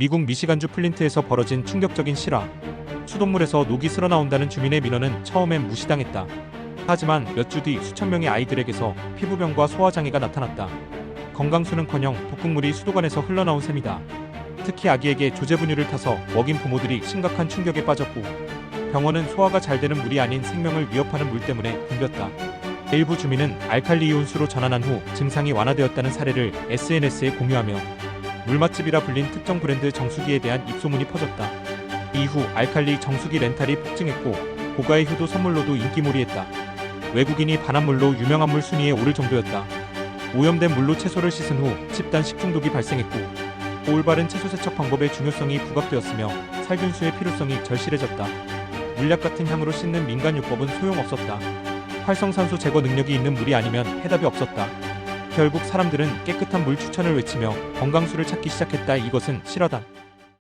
미국 미시간주 플린트에서 벌어진 충격적인 실화. 수돗물에서 녹이 쓸어나온다는 주민의 민원은 처음엔 무시당했다. 하지만 몇 주 뒤 수천 명의 아이들에게서 피부병과 소화장애가 나타났다. 건강수는커녕 독극물이 수도관에서 흘러나온 셈이다. 특히 아기에게 조제분유를 타서 먹인 부모들이 심각한 충격에 빠졌고 병원은 소화가 잘 되는 물이 아닌 생명을 위협하는 물 때문에 붐볐다. 일부 주민은 알칼리 이온수로 전환한 후 증상이 완화되었다는 사례를 SNS에 공유하며 물맛집이라 불린 특정 브랜드 정수기에 대한 입소문이 퍼졌다. 이후 알칼리 정수기 렌탈이 폭증했고 고가의 효도 선물로도 인기몰이했다. 외국인이 반환물로 유명한 물 순위에 오를 정도였다. 오염된 물로 채소를 씻은 후 집단 식중독이 발생했고 올바른 채소 세척 방법의 중요성이 부각되었으며 살균수의 필요성이 절실해졌다. 물약 같은 향으로 씻는 민간 요법은 소용없었다. 활성산소 제거 능력이 있는 물이 아니면 해답이 없었다. 결국 사람들은 깨끗한 물 추천을 외치며 건강수를 찾기 시작했다. 이것은 실화다.